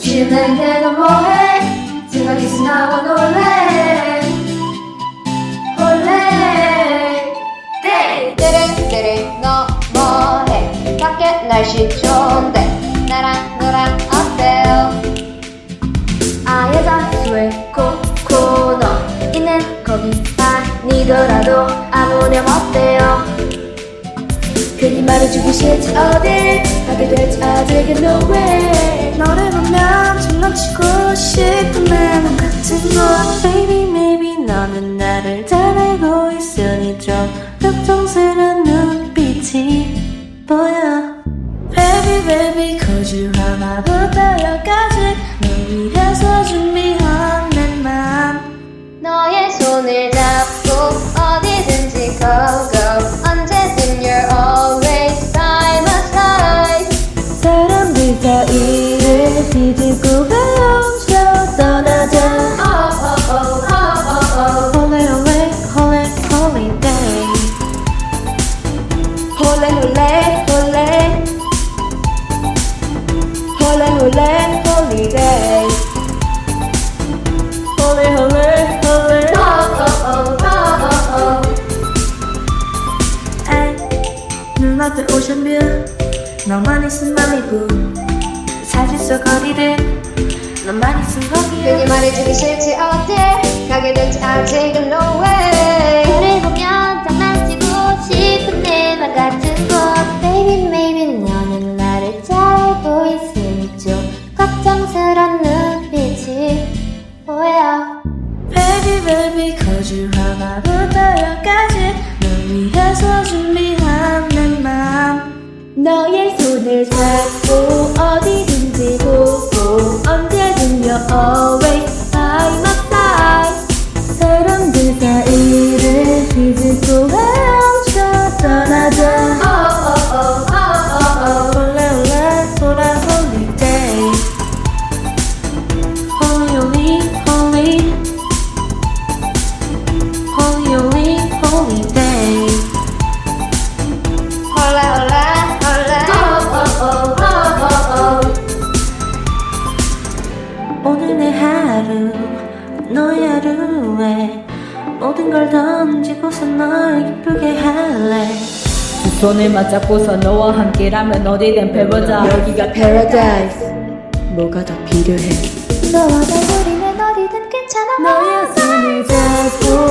쉬는데도 뭐해? 생각이 나와 놀래. 홀래. 띠를 띠를 너 뭐해? 밖에 날씨 좋은데 나랑 너랑 어때요? 아 여자수의 코코너 있는 거기 아니더라도 아무렴 어때요 말해주기 싫지 어딜 가게 될지 아직은 no way 너를 보면 장난치고 싶은 내맘 같은 건 Baby maybe 너는 나를 잘 알고 있으니 좀 걱정스런 눈빛이 보여. Baby baby cause you 사람들 사이를 뒤집고 헤엄쳐 떠나자. Holy holy holy holiday 홀레 홀레 홀레 홀레 홀레. 홀리데이 holy holy 에이, 눈앞에 오션뷰 너만 있으면 맘이고 사진 속 어디든 너만 있으면 거기에 괜히 말해주기 싫지 어때? 가게 될지 아직은 no way. 너를 보면 장난치고 싶은 내맘 같은 건 Baby maybe 너는 나를 잘 있으니 좀 걱정스런 눈빛이 보여 Baby baby you are 나부터 여기까지 널 위해서 내맘 너의 손을 잡 오늘 내 하루 너의 하루에 모든 걸 던지고서 널 기쁘게 할래. 두 손을 맞잡고서 너와 함께라면 어디든 펴보자. 여기가 paradise. 뭐가 더 필요해? 너와 나 우리는 어디든 괜찮아. 너의 손을 잡고